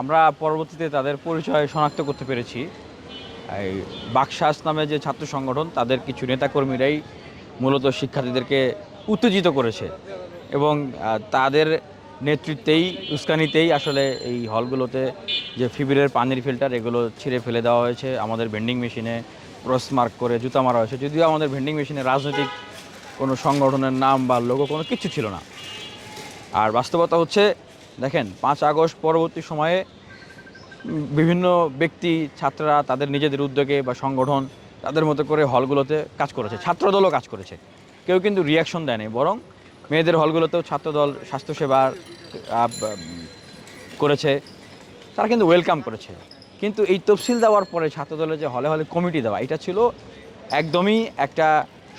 আমরা পরবর্তীতে তাদের পরিচয় শনাক্ত করতে পেরেছি। বাকশাস নামে যে ছাত্র সংগঠন, তাদের কিছু নেতাকর্মীরাই মূলত শিক্ষার্থীদেরকে উত্তেজিত করেছে এবং তাদের নেতৃত্বেই, উস্কানিতেই আসলে এই হলগুলোতে যে ফিবিরের পানির ফিল্টার, এগুলো ছিঁড়ে ফেলে দেওয়া হয়েছে। আমাদের ভেন্ডিং মেশিনে ক্রস মার্ক করে জুতা মারা হয়েছে। যদিও আমাদের ভেন্ডিং মেশিনে রাজনৈতিক কোনো সংগঠনের নাম বা লোগো কোনো কিছু ছিল না। আর বাস্তবতা হচ্ছে দেখেন, পাঁচ আগস্ট পরবর্তী সময়ে বিভিন্ন ব্যক্তি, ছাত্ররা তাদের নিজেদের উদ্যোগে বা সংগঠন তাদের মতো করে হলগুলোতে কাজ করেছে, ছাত্রদলও কাজ করেছে। কেউ কিন্তু রিয়াকশন দেয়নি, বরং মেয়েদের হলগুলোতেও ছাত্রদল স্বাস্থ্যসেবার করেছে, তারা কিন্তু ওয়েলকাম করেছে। কিন্তু এই তফসিল দেওয়ার পরে ছাত্রদলের যে হলে হলে কমিটি দেওয়া, এটা ছিল একদমই একটা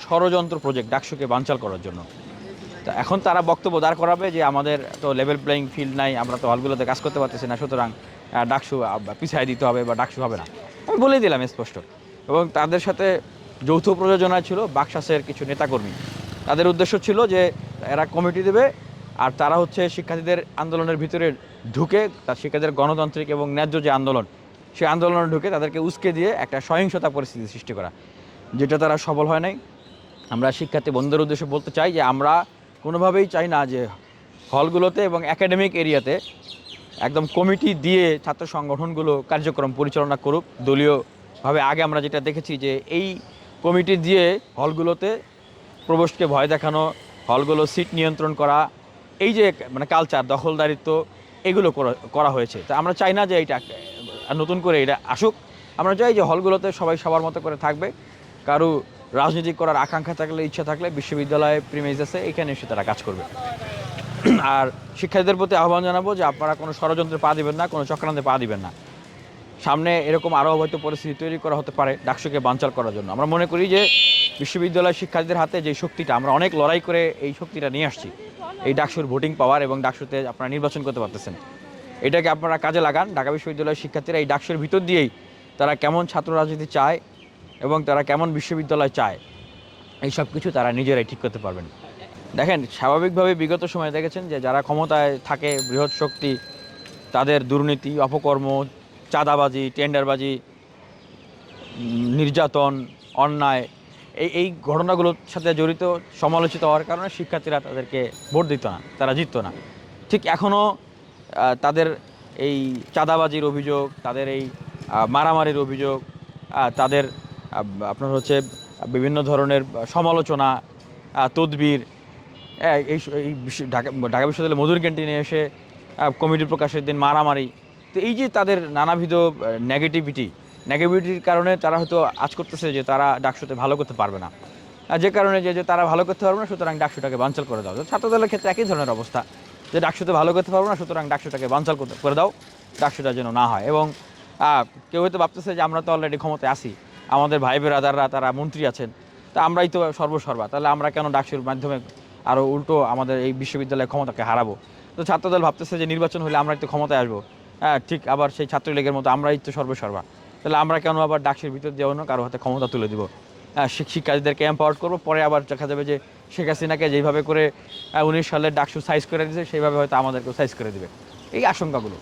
ষড়যন্ত্র প্রজেক্ট ডাকসুকে বানচাল করার জন্য। তা এখন তারা বক্তব্য দাঁড় করাবে যে আমাদের তো লেভেল প্লেয়িং ফিল্ড নাই, আমরা তো হলগুলোতে কাজ করতে পারতেছি না, সুতরাং ডাকসু পিছায় দিতে হবে বা ডাকসু হবে না। আমি বলেই দিলাম স্পষ্ট। এবং তাদের সাথে যৌথ প্রযোজনায় ছিল বাকশাসের কিছু নেতাকর্মী। তাদের উদ্দেশ্য ছিল যে এরা কমিটি দেবে, আর তারা হচ্ছে শিক্ষার্থীদের আন্দোলনের ভিতরে ঢুকে, তার শিক্ষার্থীদের গণতান্ত্রিক এবং ন্যায্য যে আন্দোলন সেই আন্দোলনে ঢুকে তাদেরকে উস্কে দিয়ে একটা সহিংসতা পরিস্থিতি সৃষ্টি করা, যেটা তারা সফল হয় নাই। আমরা শিক্ষার্থী বন্ধুদের উদ্দেশ্যে বলতে চাই যে আমরা কোনোভাবেই চাই না যে হলগুলোতে এবং একাডেমিক এরিয়াতে একদম কমিটি দিয়ে ছাত্র সংগঠনগুলো কার্যক্রম পরিচালনা করুক। দলীয়ভাবে আগে আমরা যেটা দেখেছি যে এই কমিটি দিয়ে হলগুলোতে প্রবেশকে ভয় দেখানো, হলগুলো সিট নিয়ন্ত্রণ করা, এই যে মানে কালচার দখলদারিত্ব, এগুলো করা- হয়েছে। তা আমরা চাই না যে এটা নতুন করে এটা আসুক। আমরা চাই যে হলগুলোতে সবাই সবার মতো করে থাকবে। কারও রাজনীতি করার আকাঙ্ক্ষা থাকলে, ইচ্ছা থাকলে বিশ্ববিদ্যালয়ে প্রিমেজ আছে এখানে এসে তারা কাজ করবে। আর শিক্ষার্থীদের প্রতি আহ্বান জানাব যে আপনারা কোনো ষড়যন্ত্রে পা দিবেন না, কোনো চক্রান্তে পা দিবেন না। সামনে এরকম আরও হয়তো পরিস্থিতি তৈরি করা হতে পারে ডাকসুকে বানচাল করার জন্য। আমরা মনে করি যে বিশ্ববিদ্যালয় শিক্ষার্থীদের হাতে যে শক্তিটা, আমরা অনেক লড়াই করে এই শক্তিটা নিয়ে আসছি। এই ডাকসুর ভোটিং পাওয়ার এবং ডাকসুতে আপনারা নির্বাচন করতে পারতেছেন। এটাকে আপনারা কাজে লাগান। ঢাকা বিশ্ববিদ্যালয়ের শিক্ষার্থীরা এই ডাকসুর ভিতর দিয়েই তারা কেমন ছাত্র রাজনীতি চায় এবং তারা কেমন বিশ্ববিদ্যালয় চায়, এই সব কিছু তারা নিজেরাই ঠিক করতে পারবেন। দেখেন, স্বাভাবিকভাবে বিগত সময়ে দেখেছেন যে যারা ক্ষমতায় থাকে, বৃহৎ শক্তি, তাদের দুর্নীতি, অপকর্ম, চাঁদাবাজি, টেন্ডারবাজি, নির্যাতন, অন্যায়, এই এই ঘটনাগুলোর সাথে জড়িত, সমালোচিত হওয়ার কারণে শিক্ষার্থীরা তাদেরকে ভোট দিত না, তারা জিততো না। ঠিক এখনও তাদের এই চাঁদাবাজির অভিযোগ, তাদের এই মারামারির অভিযোগ তাদের আপনার হচ্ছে বিভিন্ন ধরনের সমালোচনা তদবির এই ঢাকা ঢাকা বিশ্ববিদ্যালয় মধুর ক্যান্টিনে এসে কমিটি প্রকাশের দিন মারামারি। তো এই যে তাদের নানাবিধ নেগেটিভিটি নেগেটিভিটির কারণে তারা হয়তো আজ করতেছে যে তারা ডাকসুতে ভালো করতে পারবে না। যে কারণে যে যে তারা ভালো করতে পারবে না, সুতরাং ডাকসুটাকে বানচাল করে দাও। ছাত্রদলের ক্ষেত্রে একই ধরনের অবস্থা। যে ডাকসুতে ভালো করতে পারব না, সুতরাং ডাকসুটাকে করতে, করে দাও, ডাকসুটা যেন না হয়। এবং কেউ হয়তো ভাবতেছে যে আমরা তো অলরেডি ক্ষমতায় আসি আমাদের ভাই বেরাদাররা তারা মন্ত্রী আছেন, তা আমরাই তো সর্বসর্বা। তাহলে আমরা কেন ডাকসুর মাধ্যমে আরও উল্টো আমাদের এই বিশ্ববিদ্যালয়ের ক্ষমতাকে হারাবো? তো ছাত্রদল ভাবতেছে যে নির্বাচন হলে আমরাই তো ক্ষমতায় আসব। হ্যাঁ ঠিক, আবার সেই ছাত্রলীগের মতো আমরাই তো সর্বসর্বা। তাহলে আমরা কেন আবার ডাকসুর ভিতর দিয়ে অন্য কারও হাতে ক্ষমতা তুলে দিব? হ্যাঁ শিক- শিক্ষার্থীদেরকে এম্পাওয়ার করব, পরে আবার দেখা যাবে যে শেখ হাসিনাকে যেভাবে করে উনিশ সালের ডাকসু সাইজ করে দিয়েছে, সেইভাবে হয়তো আমাদেরকেও সাইজ করে দেবে। এই আশঙ্কাগুলো।